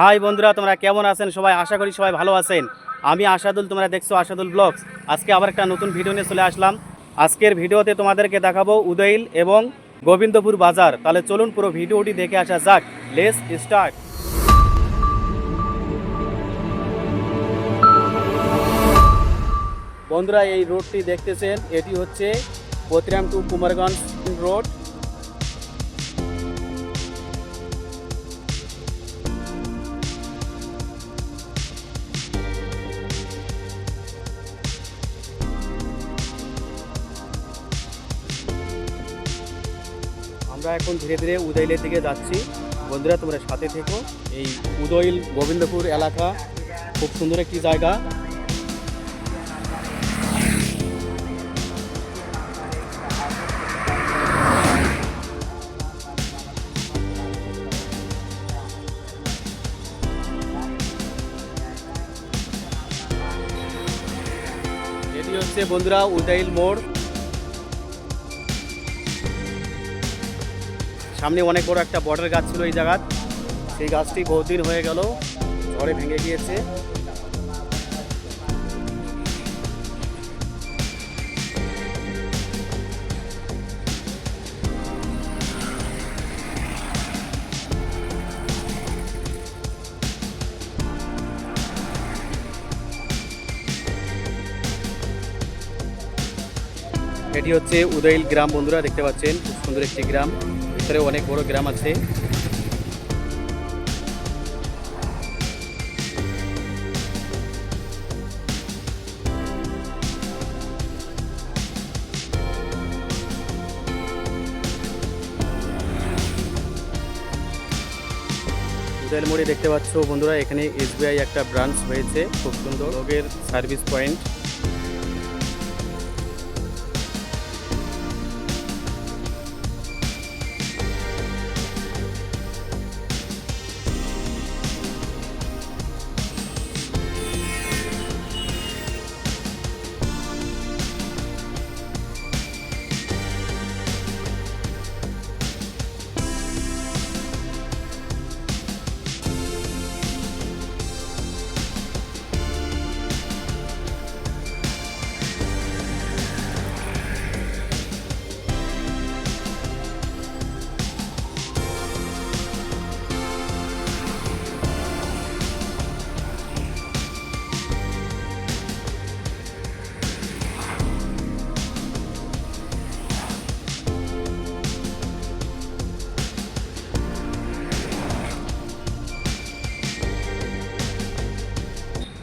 High বন্ধুরা, তোমরা কেমন আছেন? সবাই আশা করি সবাই ভালো আছেন। আমি আশাদুল, তোমরা দেখছ আশাদুল ব্লগস। আজকে আবার একটা নতুন ভিডিও নিয়ে চলে আসলাম। আজকের ভিডিওতে তোমাদেরকে দেখাবো উদয়িল এবং গোবিন্দপুর বাজার। তাহলে চলুন পুরো ভিডিওটি দেখে আসা যাক। লেস স্টার্ট বন্ধুরা, এই রোডটি দেখতেছেন। এটি হচ্ছে পতিরাম টু কুমারগঞ্জ রোড আমরা এখন ধীরে ধীরে উদয়লের দিকে যাচ্ছি। বন্ধুরা, তোমরা সাথে থেকো। এই উদয়ল গোবিন্দপুর এলাকা খুব সুন্দর একটি জায়গা। এটি হচ্ছে বন্ধুরা উদয়ল মোড়। সামনে অনেক বড় একটা বটের গাছ ছিল এই জায়গার সেই গাছটি বহুদিন হয়ে গেল, ঝড়ে ভেঙে গিয়েছে। এটি হচ্ছে উদয়ল গ্রাম বন্ধুরা, দেখতে পাচ্ছেন, খুব সুন্দর একটি গ্রাম। ভিতরে অনেক বড় গ্রাম আছে। দেখতে পাচ্ছ বন্ধুরা, এখানে এসবিআই একটা ব্রাঞ্চ হয়েছে, খুব সুন্দর। লোকের সার্ভিস পয়েন্ট।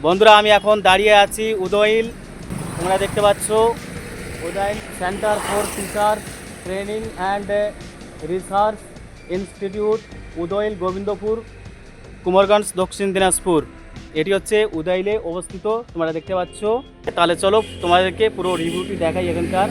বন্ধুরা, আমি এখন দাঁড়িয়ে আছি উদয়িল। তোমরা দেখতে পাচ্ছ, উদয়িল centre for teacher training and research institute, উদয়িল Gobindapur, Kumarganj, Dakshin Dinajpur. এটি হচ্ছে উদয়িলে অবস্থিত, তোমরা দেখতে পাচ্ছ। তাহলে চলো, তোমাদেরকে পুরো রিভিউটি দেখাই এখানকার।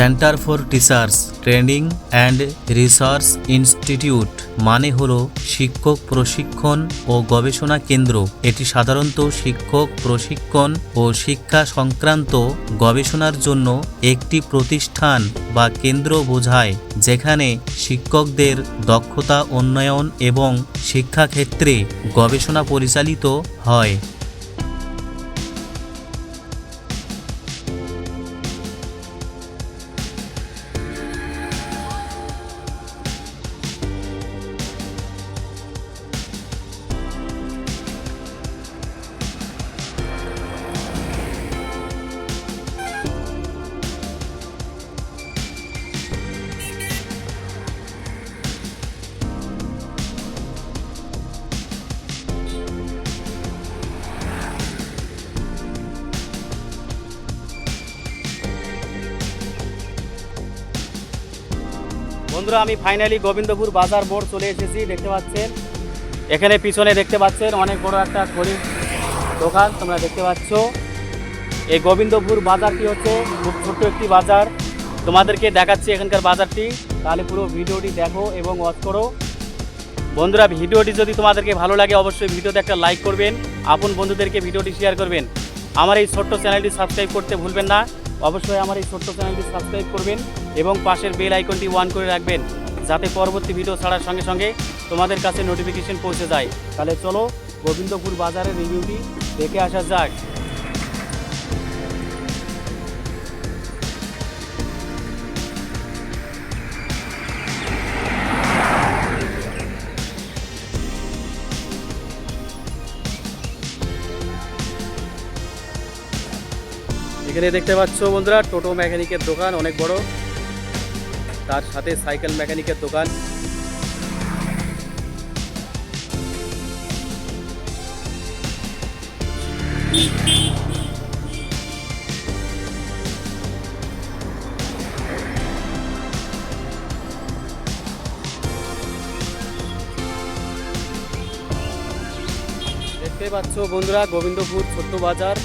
Centre for teachers training and research institute মানে হল শিক্ষক প্রশিক্ষণ ও গবেষণা কেন্দ্র। এটি সাধারণত শিক্ষক প্রশিক্ষণ ও শিক্ষা সংক্রান্ত গবেষণার জন্য একটি প্রতিষ্ঠান বা কেন্দ্র বোঝায়, যেখানে শিক্ষকদের দক্ষতা উন্নয়ন এবং শিক্ষাক্ষেত্রে গবেষণা পরিচালিত হয়। বন্ধুরা, আমি ফাইনালি গোবিন্দপুর বাজার মোড় চলে এসেছি, দেখতে পাচ্ছেন। এখানে পিছনে দেখতে পাচ্ছেন অনেক বড় একটা খড়ির দোকান, তোমরা দেখতে পাচ্ছ। এই গোবিন্দপুর বাজারটি হচ্ছে খুব ছোট্ট একটি বাজার। তোমাদেরকে দেখাচ্ছি এখানকার বাজারটি। তাহলে পুরো ভিডিওটি দেখো এবং ওয়াচ করো। বন্ধুরা, ভিডিওটি যদি তোমাদেরকে ভালো লাগে, অবশ্যই ভিডিওতে একটা লাইক করবেন, আপন বন্ধুদেরকে ভিডিওটি শেয়ার করবেন। আমার এই ছোট্ট চ্যানেলটি সাবস্ক্রাইব করতে ভুলবেন না। অবশ্যই আমার এই ছোট্ট চ্যানেলটি সাবস্ক্রাইব করবেন। এবং পাশের বেল আইকনটি ওয়ান করে রাখবেন, যাতে পরবর্তী ভিডিও ছাড়ার সঙ্গে সঙ্গে তোমাদের কাছে নোটিফিকেশন পৌঁছে যায়। তাহলে চলো, গোবিন্দপুর বাজারের রিভিউটি দেখে আসা যাক। এখানে দেখতে পাচ্ছ বন্ধুরা, টোটো মেকানিকের দোকান অনেক বড়। তার সাথে সাইকেল মেকানিকের দোকান। দেখতে পাচ্ছ বন্ধুরা গোবিন্দপুর ছোট্ট বাজার।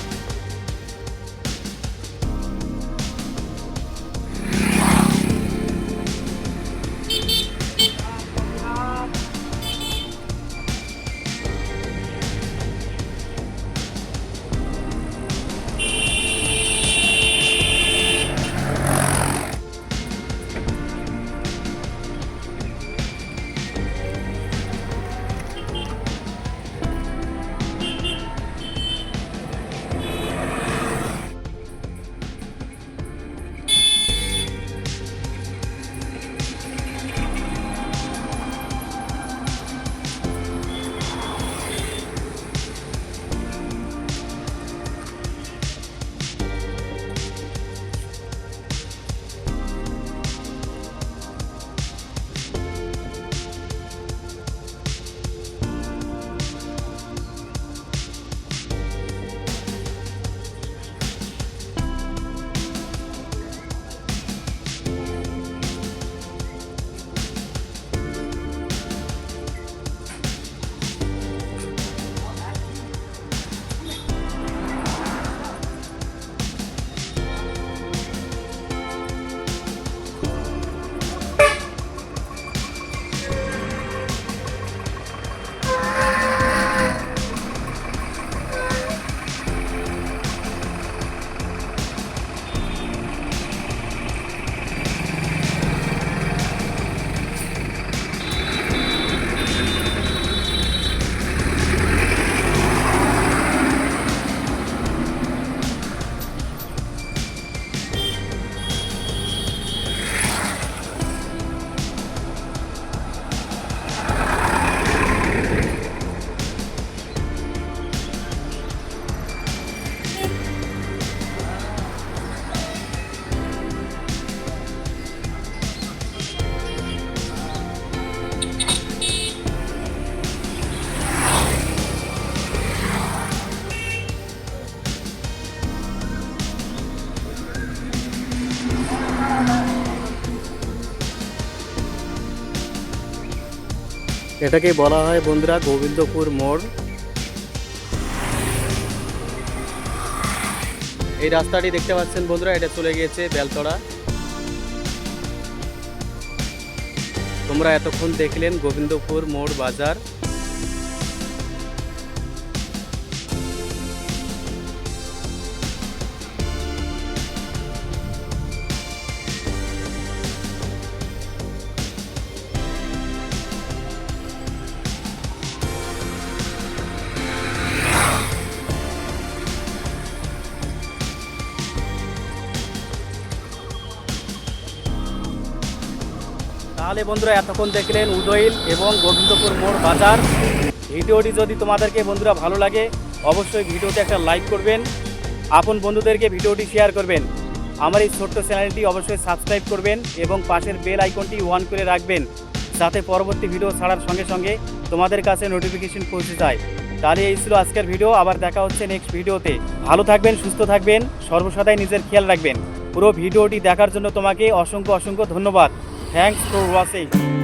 এটাকে বলা হয় বন্ধুরা গোবিন্দপুর মোড়। এই রাস্তাটি দেখতে পাচ্ছেন বন্ধুরা, এটা চলে গিয়েছে বেলতড়া তোমরা এতক্ষণ দেখলেন গোবিন্দপুর মোড় বাজার। তাহলে বন্ধুরা এতক্ষণ দেখলেন উদয়িল এবং গোবিন্দপুর মোড় বাজার। ভিডিওটি যদি তোমাদেরকে বন্ধুরা ভালো লাগে, অবশ্যই ভিডিওতে একটা লাইক করবেন, আপন বন্ধুদেরকে ভিডিওটি শেয়ার করবেন। আমার এই ছোট্ট চ্যানেলটি অবশ্যই সাবস্ক্রাইব করবেন এবং পাশের বেল আইকনটি অন করে রাখবেন, যাতে পরবর্তী ভিডিও ছাড়ার সঙ্গে সঙ্গে তোমাদের কাছে নোটিফিকেশন পৌঁছে যায়। তাহলে এই ছিল আজকের ভিডিও আবার দেখা হচ্ছে নেক্সট ভিডিওতে ভালো থাকবেন, সুস্থ থাকবেন সর্বসদাই নিজের খেয়াল রাখবেন। পুরো ভিডিওটি দেখার জন্য তোমাকে অসংখ্য অসংখ্য ধন্যবাদ। Thanks for watching